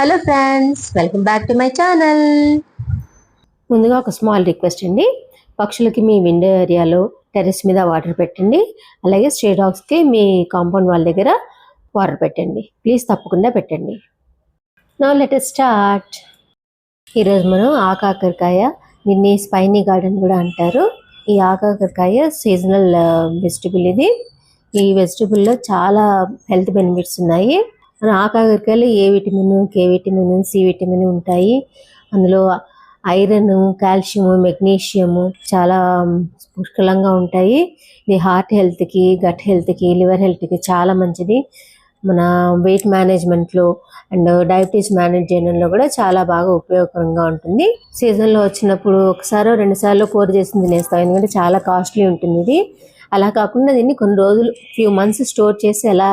Hello friends welcome back to my channel ముందుగా ఒక small request అండి. పక్షులకి మీ విండో ఏరియాలో టెర్రస్ మీద వాటర్ పెట్టండి. అలాగే స్ట్రే డాగ్స్కి మీ కాంపౌండ్ వాళ్ళ దగ్గర వాటర్ పెట్టండి. ప్లీజ్ తప్పకుండా పెట్టండి. నా లెట్ స్టార్ట్ ఈరోజు మనం ఆకాకరకాయ దీన్ని స్పైనీ గార్డెన్ కూడా అంటారు. ఈ ఆకాకరకాయ సీజనల్ వెజిటబుల్ uh, ఇది. ఈ వెజిటబుల్లో చాలా హెల్త్ బెనిఫిట్స్ ఉన్నాయి. ఆకాకరకాయలు A vitamin K vitamin C vitamin ఉంటాయి. అందులో ఐరన్ కాల్షియము మెగ్నీషియము చాలా పుష్కలంగా ఉంటాయి. ఇది హార్ట్ హెల్త్కి గట్ హెల్త్కి లివర్ హెల్త్కి చాలా మంచిది. మన వెయిట్ మేనేజ్మెంట్లో అండ్ డయాబెటీస్ మేనేజ్ చేయడంలో కూడా చాలా బాగా ఉపయోగకరంగా ఉంటుంది. సీజన్లో వచ్చినప్పుడు ఒకసారి రెండు సార్లు కూర చేసి తినేస్తాం ఎందుకంటే చాలా కాస్ట్లీ ఉంటుంది ఇది. అలా కాకుండా దీన్ని కొన్ని రోజులు ఫ్యూ మంత్స్ స్టోర్ చేసి ఎలా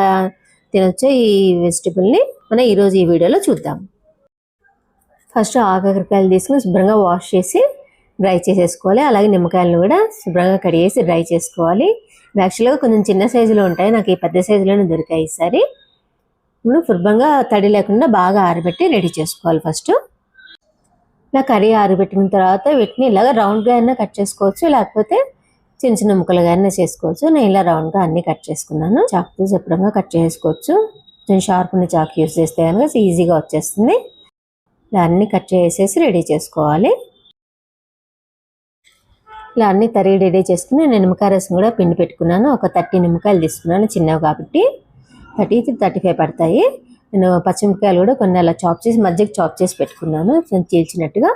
తినొచ్చే ఈ వెజిటబుల్ని మనం ఈరోజు ఈ వీడియోలో చూద్దాం. ఫస్ట్ ఆకాకరకాయలు తీసుకుని శుభ్రంగా వాష్ చేసి డ్రై చేసేసుకోవాలి. అలాగే నిమ్మకాయలను కూడా శుభ్రంగా కడిగేసి డ్రై చేసుకోవాలి. యాక్చువల్గా కొంచెం చిన్న సైజులో ఉంటాయి. నాకు ఈ పెద్ద సైజులోనే దొరికాయి ఈసారి. ఇప్పుడు శుభ్రంగా తడి లేకుండా బాగా ఆరబెట్టి రెడీ చేసుకోవాలి ఫస్ట్. ఇలా కర్రీ ఆరబెట్టిన తర్వాత వీటిని ఇలాగ రౌండ్గా అయినా కట్ చేసుకోవచ్చు. లేకపోతే చిన్న చిన్న ముక్కలుగానే చేసుకోవచ్చు. నేను ఇలా రౌండ్గా అన్ని కట్ చేసుకున్నాను. చాకుతో చెప్పడంగా కట్ చేసుకోవచ్చు. కొంచెం షార్ప్ ఉన్న చాకు యూస్ చేస్తే కనుక ఈజీగా వచ్చేస్తుంది. ఇలా అన్ని కట్ చేసేసి రెడీ చేసుకోవాలి. ఇలా అన్ని తరిగి రెడీ చేసుకుని నేను నిమ్మకాయ రసం కూడా పిండి పెట్టుకున్నాను. ఒక థర్టీ నిమ్మకాయలు తీసుకున్నాను చిన్నవి కాబట్టి. థర్టీ థర్టీ ఫైవ్ పడతాయి. నేను పచ్చిమిరపకాయలు కూడా కొన్ని అలా చాప్ చేసి మధ్యకి చాప్ చేసి పెట్టుకున్నాను. చీల్చినట్టుగా.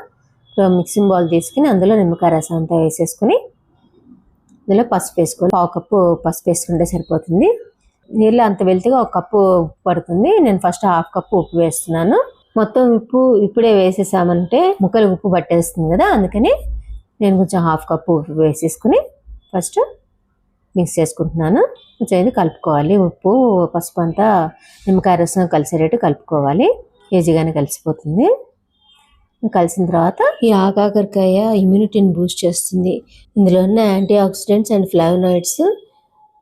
మిక్సింగ్ బౌల్ తీసుకుని అందులో నిమ్మకాయ రసం అంతా వేసేసుకుని ఇందులో పసుపు వేసుకోవాలి. పావు కప్పు పసుపు వేసుకుంటే సరిపోతుంది. నీళ్ళు అంత వెళ్తేగా ఒక కప్పు ఉప్పు పడుతుంది. నేను ఫస్ట్ హాఫ్ కప్పు ఉప్పు వేస్తున్నాను. మొత్తం ఉప్పు ఇప్పుడే వేసేసామంటే ముక్కలు ఉప్పు పట్టేస్తుంది కదా అందుకని నేను కొంచెం హాఫ్ కప్పు ఉప్పు వేసేసుకుని ఫస్ట్ మిక్స్ చేసుకుంటున్నాను. కొంచెం ఇది కలుపుకోవాలి. ఉప్పు పసుపు అంతా నిమ్మకాయ రసం కలిసేటట్టు కలుపుకోవాలి. ఈజీగానే కలిసిపోతుంది. కలిసిన తర్వాత ఈ ఆకాకరకాయ ఇమ్యూనిటీని బూస్ట్ చేస్తుంది. ఇందులో ఉన్న antioxidants and flavonoids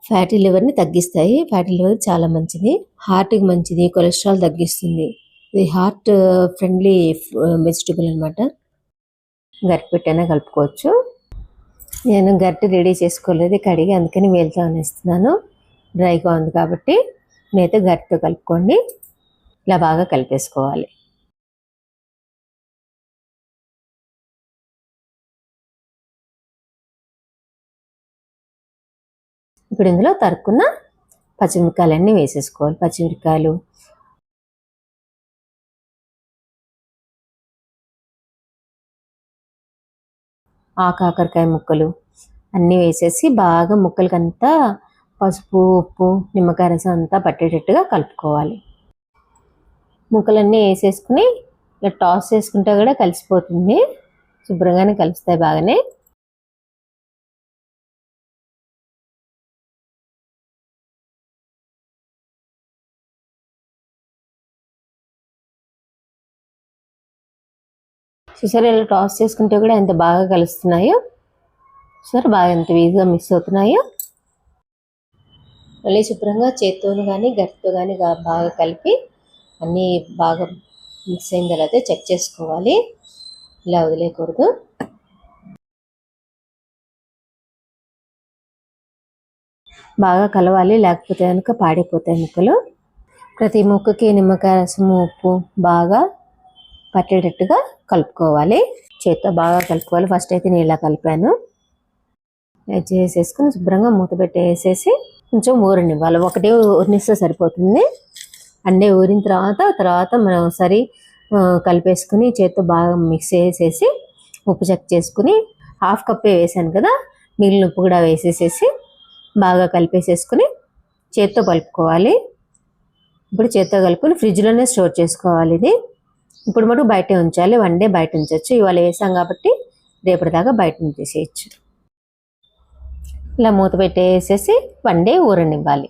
fatty లివర్ని తగ్గిస్తాయి. ఫ్యాటీ లివర్ చాలా మంచిది. హార్ట్కి మంచిది. కొలెస్ట్రాల్ తగ్గిస్తుంది. ఇది హార్ట్ ఫ్రెండ్లీ వెజిటబుల్ అనమాట గరిటె పెట్టైనా కలుపుకోవచ్చు. నేను గరిటె రెడీ చేసుకోలేదు. కడిగి అందుకని వేలుతో అనేస్తున్నాను. డ్రైగా ఉంది కాబట్టి నేనైతే గరిటెతో కలుపుకోండి. ఇలా బాగా కలిపేసుకోవాలి. ఇప్పుడు ఇందులో తరుక్కున్న పచ్చిమిరకాయలన్నీ వేసేసుకోవాలి. పచ్చిమిరకాయలు ఆకాకరకాయ ముక్కలు అన్నీ వేసేసి బాగా ముక్కలకంతా పసుపు ఉప్పు నిమ్మకాయ రసం అంతా పట్టేటట్టుగా కలుపుకోవాలి. ముక్కలన్నీ వేసేసుకుని ఇలా టాస్ చేసుకుంటే కూడా కలిసిపోతుంది. శుభ్రంగానే కలుస్తాయి బాగానే. చూసారు ఇలా టాస్ చేసుకుంటే కూడా ఎంత బాగా కలుస్తున్నాయో. చూసారు బాగా ఎంత ఈజీగా మిక్స్ అవుతున్నాయో. మళ్ళీ శుభ్రంగా చేత్తోను కానీ గట్టితో కానీ బాగా కలిపి అన్నీ బాగా మిక్స్ అయిన తర్వాత చెక్ చేసుకోవాలి. ఇలా వదిలేయకూడదు. బాగా కలవాలి లేకపోతే కనుక పాడైపోతాయి ముక్కలు. ప్రతి ముక్కకి నిమ్మకాయ రసము ఉప్పు బాగా పట్టేటట్టుగా కలుపుకోవాలి. చేత్తో బాగా కలుపుకోవాలి. ఫస్ట్ అయితే నేను ఇలా కలిపాను. చేసేసుకుని శుభ్రంగా మూత పెట్టేసేసి కొంచెం ఊరనివ్వాలి. ఒకటే ఊరినిస్తే సరిపోతుంది. అండే ఊరిన తర్వాత తర్వాత మనం ఒకసారి కలిపేసుకుని చేత్తో బాగా మిక్స్ చేసేసి ఉప్పు చెక్ చేసుకుని హాఫ్ కప్పే వేసాను కదా మిగిలిన ఉప్పు కూడా వేసేసేసి బాగా కలిపేసేసుకుని చేత్తో కలుపుకోవాలి. ఇప్పుడు చేత్తో కలుపుకొని ఫ్రిడ్జ్లోనే స్టోర్ చేసుకోవాలి ఇది. ఇప్పుడు మటుకు బయటే ఉంచాలి వన్ డే బయట ఉంచవచ్చు ఇవాళ వేసాం కాబట్టి రేపటిదాకా బయట ఉంచేసేయచ్చు. ఇలా మూత పెట్టేసేసి వన్ డే ఊరనివ్వాలి.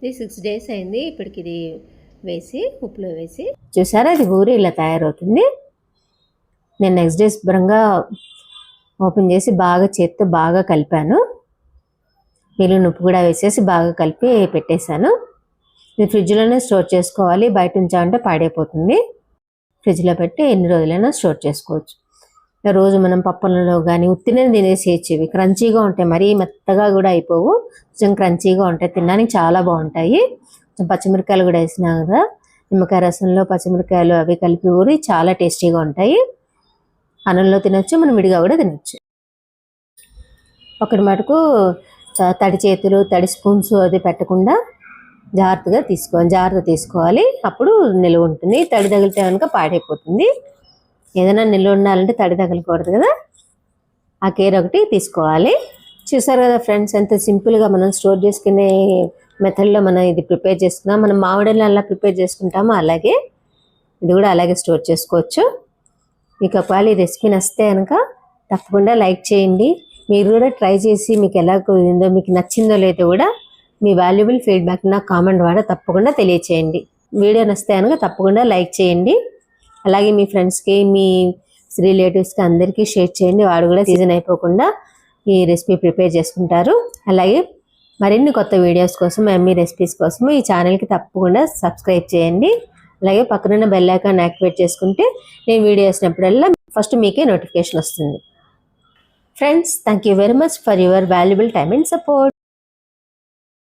ఇది సిక్స్ డేస్ అయింది. ఇప్పటికి ఇది వేసి ఉప్పులో వేసి. చూసారా? అది ఊరి ఇలా తయారవుతుంది. నేను నెక్స్ట్ డే శుభ్రంగా ఓపెన్ చేసి బాగా చేత్తో బాగా కలిపాను. మిగిలిన ఉప్పు కూడా వేసేసి బాగా కలిపి పెట్టేశాను. ఇది ఫ్రిడ్జ్లోనే స్టోర్ చేసుకోవాలి. బయట ఉంచామంటే పాడైపోతుంది. ఫ్రిడ్జ్లో పెట్టి ఎన్ని రోజులైనా స్టోర్ చేసుకోవచ్చు. రోజు మనం పప్పులలో కానీ ఉత్తినే తినేసేయచ్చు ఇవి క్రంచీగా ఉంటాయి. మరీ మెత్తగా కూడా అయిపోవు. కొంచెం క్రంచీగా ఉంటాయి. తినడానికి చాలా బాగుంటాయి. కొంచెం పచ్చిమిరకాయలు కూడా వేసినా కదా నిమ్మకాయ రసంలో పచ్చిమిరకాయలు అవి కలిపి ఊరి చాలా టేస్టీగా ఉంటాయి. అన్నంలో తినొచ్చు. మనం విడిగా కూడా తినొచ్చు. ఒకటి మటుకు చ- తడి చేతులు తడి స్పూన్స్ అది పెట్టకుండా జాగ్రత్తగా తీసుకోవాలి జాగ్రత్త తీసుకోవాలి. అప్పుడు నిలువ ఉంటుంది. తడి తగిలితే కనుక పాడైపోతుంది. ఏదైనా నిల్వ ఉండాలంటే తడి తగలకూడదు కదా. ఆ కేర్ ఒకటి తీసుకోవాలి. చూసారు కదా ఫ్రెండ్స్ ఎంత సింపుల్గా మనం స్టోర్ చేసుకునే మెథడ్లో మనం ఇది ప్రిపేర్ చేసుకున్నాం. మనం మామిడిని అలా ప్రిపేర్ చేసుకుంటామో అలాగే ఇది కూడా అలాగే స్టోర్ చేసుకోవచ్చు. మీకు ఒకవేళ ఈ రెసిపీ నచ్చితే కనుక తప్పకుండా లైక్ చేయండి. మీరు కూడా ట్రై చేసి మీకు ఎలా కుదిరిందో మీకు నచ్చిందో లేదో కూడా మీ వాల్యుబుల్ ఫీడ్బ్యాక్ నాకు కామెంట్ ద్వారా తప్పకుండా తెలియచేయండి. వీడియో నచ్చితే కనుక తప్పకుండా లైక్ చేయండి. అలాగే మీ ఫ్రెండ్స్కి మీ రిలేటివ్స్కి అందరికీ షేర్ చేయండి. వాడు కూడా సీజన్ అయిపోకుండా ఈ రెసిపీ ప్రిపేర్ చేసుకుంటారు. అలాగే మరిన్ని కొత్త వీడియోస్ కోసం ఎమ్మీ రెసిపీస్ కోసం ఈ ఛానల్కి తప్పకుండా సబ్స్క్రైబ్ చేయండి. అలాగే పక్కనున్న బెల్ ఐకాన్ యాక్టివేట్ చేసుకుంటే నేను వీడియో వేసినప్పుడల్లా ఫస్ట్ మీకే నోటిఫికేషన్ వస్తుంది. Friends thank you very much for your valuable time and support